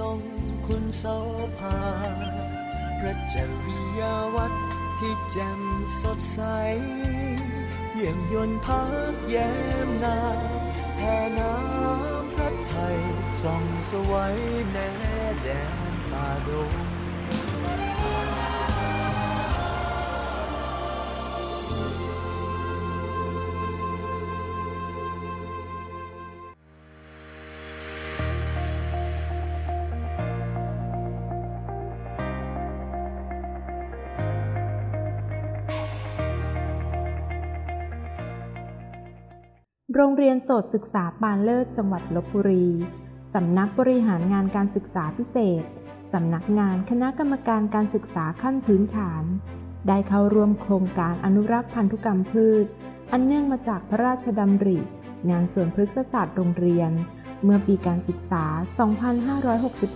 ทรงคุณโสภาพระจริยวัดที่แจ่มสดใส เยี่ยมยนต์พักแย้มนาแผ่น้ำพระไทยส่องสวัยแน่แดนป่าดง โรงเรียนโสตศึกษาปานเลิศจังหวัดลบบุรี สำนักบริหารงานการศึกษาพิเศษ สำนักงานคณะกรรมการการศึกษาขั้นพื้นฐาน ได้เข้าร่วมโครงการอนุรักษ์พันธุกรรมพืช อันเนื่องมาจากพระราชดำริ งานสวนพฤกษศาสตร์โรงเรียน เมื่อปีการศึกษา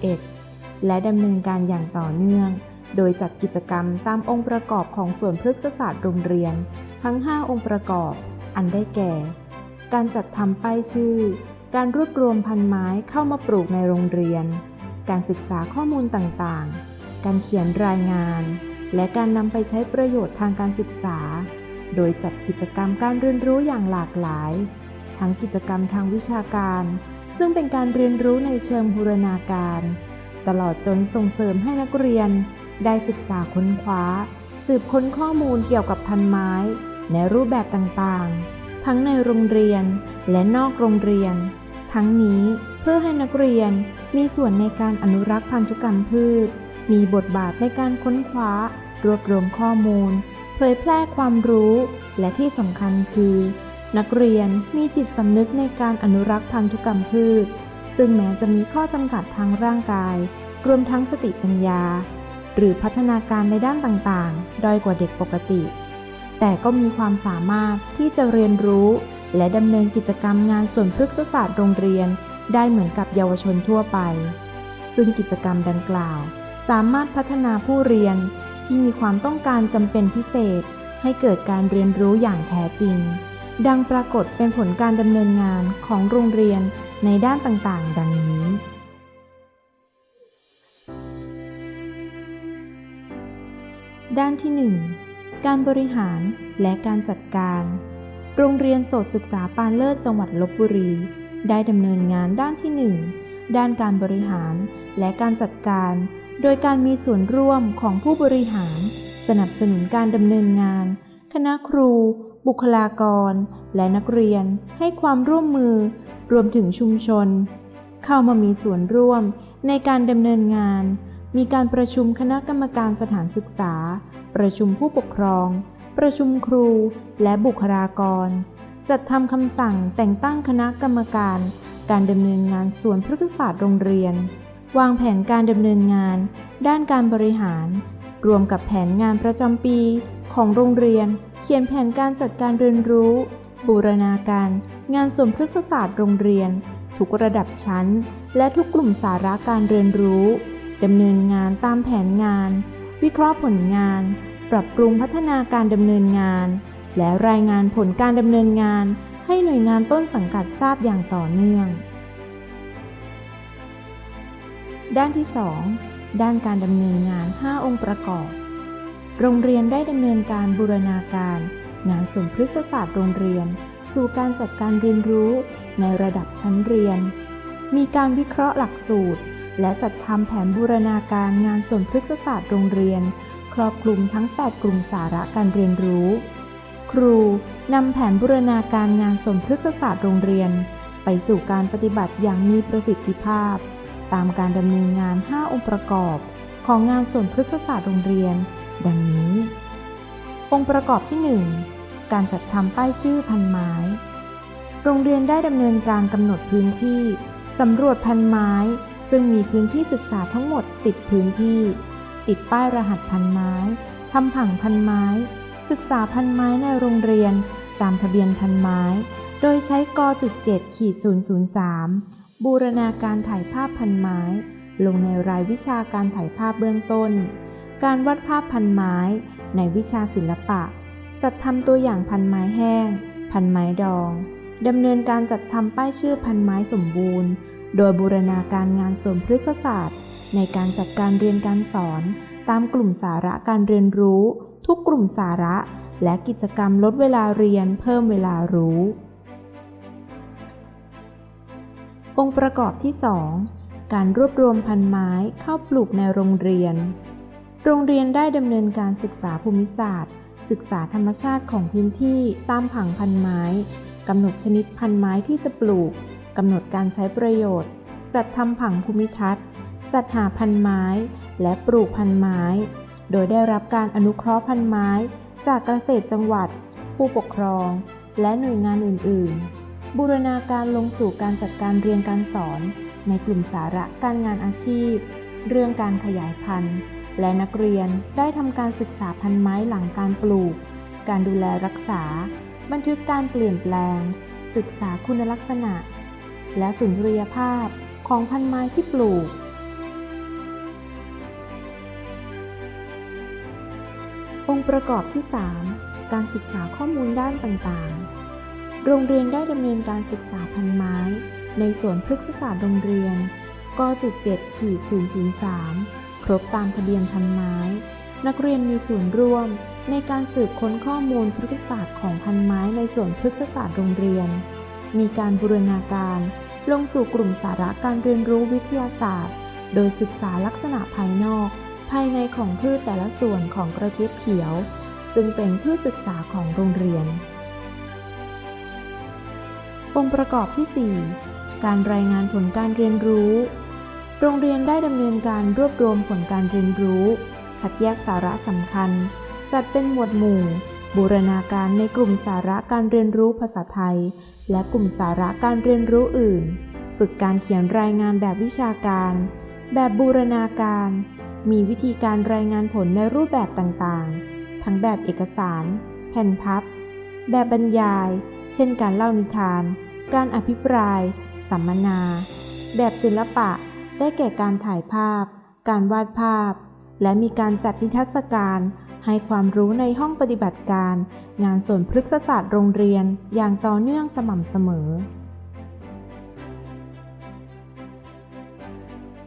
2561 และดำเนินการอย่างต่อเนื่อง โดยจัดกิจกรรมตามองค์ประกอบของสวนพฤกษศาสตร์โรงเรียน ทั้ง 5 องค์ประกอบ อันได้แก่ การจัดทำป้ายชื่อ การรวบรวมพันไม้เข้ามาปลูกในโรงเรียน การศึกษาข้อมูลต่างๆ การเขียนรายงาน และการนำไปใช้ประโยชน์ทางการศึกษา โดยจัดกิจกรรมการเรียนรู้อย่างหลากหลาย ทั้งกิจกรรมทางวิชาการ ซึ่งเป็นการเรียนรู้ในเชิงบูรณาการ ตลอดจนส่งเสริมให้นักเรียน ได้ศึกษาค้นคว้า สืบค้นข้อมูลเกี่ยวกับพันไม้ ในรูปแบบต่างๆ ทั้งในโรงเรียนและนอกโรงเรียน ทั้งนี้เพื่อให้นักเรียนมีส่วนในการอนุรักษ์พันธุกรรมพืช มีบทบาทในการค้นคว้า รวบรวมข้อมูล เผยแพร่ความรู้ และที่สำคัญคือ นักเรียนมีจิตสำนึกในการอนุรักษ์พันธุกรรมพืช ซึ่งแม้จะมีข้อจำกัดทางร่างกาย รวมทั้งสติปัญญา หรือพัฒนาการในด้านต่างๆ ด้อยกว่าเด็กปกติ แต่ก็มีความสามารถที่จะเรียนรู้ และดำเนินกิจกรรมงานส่วนพฤกษศาสตร์โรงเรียน ได้เหมือนกับเยาวชนทั่วไป ซึ่งกิจกรรมดังกล่าว สามารถพัฒนาผู้เรียนที่มีความต้องการจำเป็นพิเศษ ให้เกิดการเรียนรู้อย่างแท้จริง ดังปรากฏเป็นผลการดำเนินงานของโรงเรียนในด้านต่างๆ ดังนี้ ด้านที่ 1 การบริหารและการจัดการ โรงเรียนโสตศึกษาปานเลิศจังหวัดลบบุรี ได้ดำเนินงานด้านที่ 1 ด้านการบริหารและการจัดการ โดยการมีส่วนร่วมของผู้บริหาร สนับสนุนการดำเนินงาน คณะครู บุคลากร และนักเรียนให้ความร่วมมือ รวมถึงชุมชน เข้ามามีส่วนร่วมในการดำเนินงาน มีการประชุมคณะกรรมการสถานศึกษา ประชุมผู้ปกครอง ประชุมครู และบุคลากร จัดทำคำสั่งแต่งตั้งคณะกรรมการ การดำเนินงานส่วนพฤกษศาสตร์โรงเรียน วางแผนการดำเนินงาน ด้านการบริหาร รวมกับแผนงานประจำปีของโรงเรียน เขียนแผนการจัดการเรียนรู้ บูรณาการ งานส่วนพฤกษศาสตร์โรงเรียน ทุกระดับชั้น และทุกกลุ่มสาระการเรียนรู้ ดำเนินงานตามแผนงาน วิเคราะห์ผลงาน ปรับปรุงพัฒนาการดำเนินงาน และรายงานผลการดำเนินงาน ให้หน่วยงานต้นสังกัดทราบอย่างต่อเนื่อง ด้านที่ 2 ด้านการดำเนินงาน 5 องค์ประกอบ โรงเรียนได้ดำเนินการบูรณาการ งานส่วนพฤกษศาสตร์โรงเรียน สู่การจัดการเรียนรู้ในระดับชั้นเรียน มีการวิเคราะห์หลักสูตร และจัดทำแผนบูรณาการงานส่วนพฤกษศาสตร์โรงเรียน ครอบคลุมทั้ง 8 กลุ่มสาระการเรียนรู้ ครูนำแผนบูรณาการงานส่วนพฤกษศาสตร์โรงเรียน ไปสู่การปฏิบัติอย่างมีประสิทธิภาพ ตามการดำเนินงาน 5 องค์ประกอบ ของงานส่วนพฤกษศาสตร์โรงเรียน ดังนี้ องค์ประกอบที่ 1 การจัดทำป้ายชื่อพันไม้ โรงเรียนได้ดำเนินการกำหนดพื้นที่สำรวจพันไม้ ซึ่งมีพื้นที่ศึกษาทั้งหมด 10 พื้นที่ ติดป้ายรหัสพันไม้ทำผังพันไม้ ศึกษาพันไม้ในโรงเรียน ตามทะเบียนพันไม้ โดยใช้กจุด7ขีด003 บูรณาการถ่ายภาพพันไม้ ลงในรายวิชาการถ่ายภาพเบื้องต้น การวัดภาพพันไม้ ในวิชาศิลปะ จัดทำตัวอย่างพันไม้แห้ง พันไม้ดองดำเนินการจัดทำป้ายชื่อพันไม้สมบูรณ์ โดยบูรณาการงานส่วนพฤกษศาสตร์ ในการจัดการเรียนการสอน ตามกลุ่มสาระการเรียนรู้ ทุกกลุ่มสาระ และกิจกรรมลดเวลาเรียนเพิ่มเวลารู้ องค์ประกอบที่ 2 การรวบรวมพันไม้เข้าปลูกในโรงเรียน โรงเรียนได้ดำเนินการศึกษาภูมิศาสตร์ ศึกษาธรรมชาติของพื้นที่ตามผังพันไม้กำหนดชนิดพันไม้ที่จะปลูก กำหนดการใช้ประโยชน์ จัดทำผังภูมิทัศน์ จัดหาพันไม้ และปลูกพันไม้ โดยได้รับการอนุเคราะห์พันไม้ จากเกษตรจังหวัด ผู้ปกครอง และหน่วยงานอื่น ๆ บูรณาการลงสู่การจัดการเรียนการสอน ในกลุ่มสาระการงานอาชีพ เรื่องการขยายพันธุ์ และนักเรียนได้ทำการศึกษาพันไม้หลังการปลูก การดูแลรักษา บันทึกการเปลี่ยนแปลง ศึกษาคุณลักษณะ และสุนทรียภาพของพันไม้ที่ปลูก องค์ประกอบที่ 3 การศึกษาข้อมูลด้านต่างๆ โรงเรียนได้ดำเนินการศึกษาพันไม้ ในส่วนพฤกษศาสตร์โรงเรียนกจุด7ขีด003 ครบตามทะเบียนพันไม้ นักเรียนมีส่วนร่วมในการสืบค้นข้อมูลพฤกษศาสตร์ของพันไม้ในส่วนพฤกษศาสตร์โรงเรียน มีการบูรณาการ ลงสู่กลุ่มสาระการเรียนรู้วิทยาศาสตร์ โดยศึกษาลักษณะภายนอก ภายในของพืชแต่ละส่วนของกระเจี๊ยบเขียว ซึ่งเป็นพืชศึกษาของโรงเรียน องค์ประกอบที่ 4 การรายงานผลการเรียนรู้ โรงเรียนได้ดำเนินการรวบรวมผลการเรียนรู้ คัดแยกสาระสำคัญ จัดเป็นหมวดหมู่ บูรณาการในกลุ่มสาระการเรียนรู้ภาษาไทย และกลุ่มสาระการเรียนรู้อื่น ฝึกการเขียนรายงานแบบวิชาการ แบบบูรณาการ มีวิธีการรายงานผลในรูปแบบต่างๆ ทั้งแบบเอกสาร แผ่นพับ แบบบรรยาย เช่นการเล่านิทาน การอภิปราย สัมมนา แบบศิลปะ ได้แก่การถ่ายภาพ การวาดภาพ และมีการจัดนิทรรศการ ให้ความรู้ในห้องปฏิบัติการ งานส่วนพฤกษศาสตร์โรงเรียนอย่างต่อเนื่องสม่ำเสมอ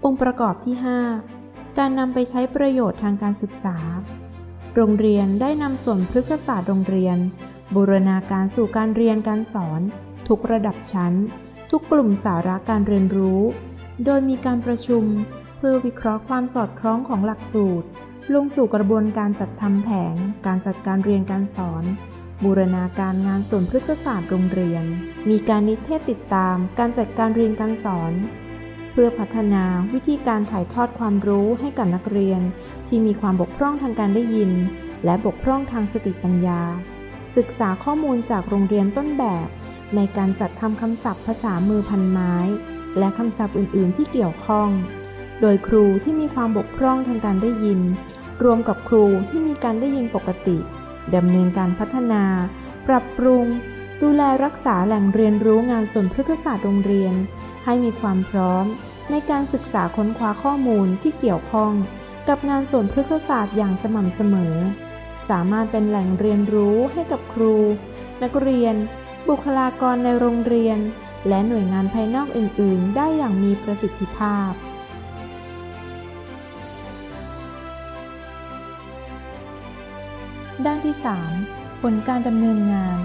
องค์ประกอบที่ 5 การนำไปใช้ประโยชน์ทางการศึกษา โรงเรียนได้นำส่วนพฤกษศาสตร์โรงเรียน บูรณาการสู่การเรียนการสอน ทุกระดับชั้น ทุกกลุ่มสาระการเรียนรู้ โดยมีการประชุมเพื่อวิเคราะห์ความสอดคล้องของหลักสูตร ลงสู่กระบวนการจัดทำแผนการจัดการเรียนการสอน บูรณาการงานส่วนพฤกษศาสตร์โรงเรียน มีการนิเทศติดตาม การจัดการเรียนการสอน เพื่อพัฒนาวิธีการถ่ายทอดความรู้ให้กับนักเรียน ที่มีความบกพร่องทางการได้ยิน และบกพร่องทางสติปัญญา ศึกษาข้อมูลจากโรงเรียนต้นแบบ ในการจัดทำคำศัพท์ภาษามือพันไม้ และคำศัพท์อื่น ๆ ที่เกี่ยวข้อง โดยครูที่มีความบกพร่องทางการได้ยิน รวมกับครูที่มีการได้ยินปกติดำเนินการพัฒนา ปรับปรุง ดูแลรักษาแหล่งเรียนรู้งานส่วนพฤกษศาสตร์โรงเรียน ให้มีความพร้อม ในการศึกษาค้นคว้าข้อมูลที่เกี่ยวข้อง กับงานส่วนพฤกษศาสตร์อย่างสม่ำเสมอ สามารถเป็นแหล่งเรียนรู้ให้กับครู นักเรียน บุคลากรในโรงเรียน และหน่วยงานภายนอกอื่น ๆ ได้อย่างมีประสิทธิภาพ ด้านที่ 3 ผลการดำเนินงาน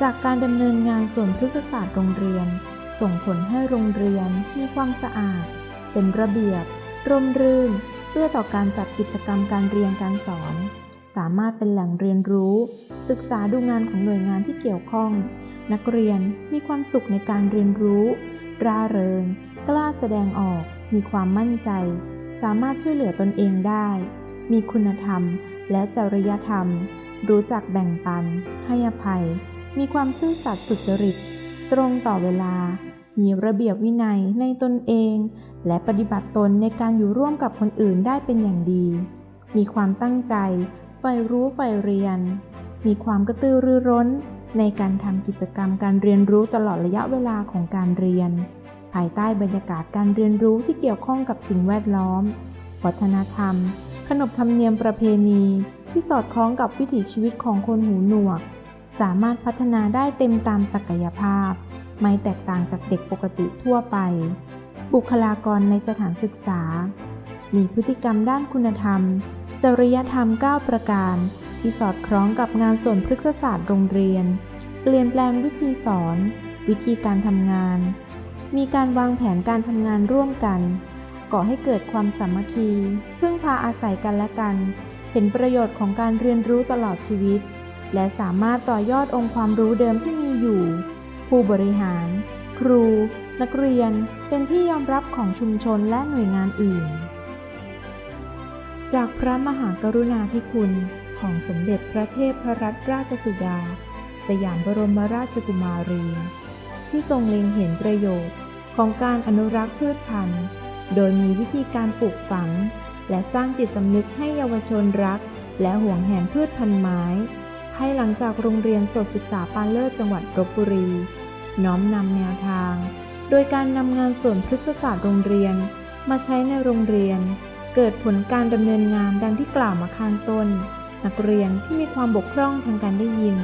จากการดำเนินงานส่วนพฤกษศาสตร์โรงเรียน ส่งผลให้โรงเรียนมีความสะอาด เป็นระเบียบ ร่มรื่น เพื่อต่อการจัดกิจกรรมการเรียนการสอน สามารถเป็นแหล่งเรียนรู้ ศึกษาดูงานของหน่วยงานที่เกี่ยวข้อง นักเรียนมีความสุขในการเรียนรู้ ร่าเริง กล้าแสดงออก มีความมั่นใจ สามารถช่วยเหลือตนเองได้ มีคุณธรรม และจริยธรรม รู้จักแบ่งปัน ให้อภัย มีความซื่อสัตย์สุจริต ตรงต่อเวลา มีระเบียบวินัยในตนเอง และปฏิบัติตนในการอยู่ร่วมกับคนอื่นได้เป็นอย่างดี มีความตั้งใจ ใฝ่รู้ใฝ่เรียน มีความกระตือรือร้น ในการทำกิจกรรมการเรียนรู้ตลอดระยะเวลาของการเรียน ภายใต้บรรยากาศการเรียนรู้ที่เกี่ยวข้องกับสิ่งแวดล้อม วัฒนธรรม ขนบธรรมเนียมประเพณีที่สอดคล้องกับวิถีชีวิตของคนหูหนวก สามารถพัฒนาได้เต็มตามศักยภาพ ไม่แตกต่างจากเด็กปกติทั่วไป บุคลากรในสถานศึกษา มีพฤติกรรมด้านคุณธรรม จริยธรรม 9 ประการ ที่สอดคล้องกับงานส่วนพฤกษศาสตร์โรงเรียน เปลี่ยนแปลงวิธีสอน วิธีการทำงาน มีการวางแผนการทำงานร่วมกัน ก่อให้เกิดความสามัคคี พึ่งพาอาศัยกันและกัน เห็นประโยชน์ของการเรียนรู้ตลอดชีวิต และสามารถต่อยอดองค์ความรู้เดิมที่มีอยู่ ผู้บริหาร ครู นักเรียนเป็นที่ยอมรับของชุมชนและหน่วยงานอื่น จากพระมหากรุณาธิคุณของสมเด็จพระเทพพรัตนราชสุดา สยามบรมราชกุมารี ที่ทรงเล็งเห็นประโยชน์ของการอนุรักษ์พืชพันธุ์ โดยมีวิธีการปลูกฝัง และสร้างจิตสำนึกให้เยาวชนรัก และห่วงแหนพืชพันธุ์ไม้ ให้หลังจากโรงเรียนสดศึกษาปานเลิศจังหวัดลบบุรี น้อมนำแนวทาง โดยการนำงานส่วนพฤกษศาสตร์โรงเรียน มาใช้ในโรงเรียน เกิดผลการดำเนินงานดังที่กล่าวมาข้างต้น นักเรียนที่มีความบกพร่องทางการได้ยิน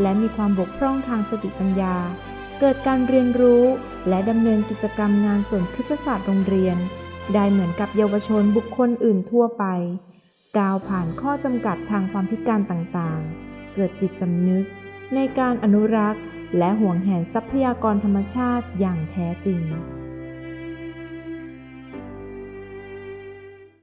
และมีความบกพร่องทางสติปัญญา เกิดการเรียนรู้ และดำเนินกิจกรรมงานส่วนพฤกษศาสตร์โรงเรียน ได้เหมือนกับเยาวชนบุคคลอื่นทั่วไป ก้าวผ่านข้อจำกัดทางความพิการต่างๆ เกิดจิตสำนึก ในการอนุรักษ์ และห่วงแหนทรัพยากรธรรมชาติอย่างแท้จริง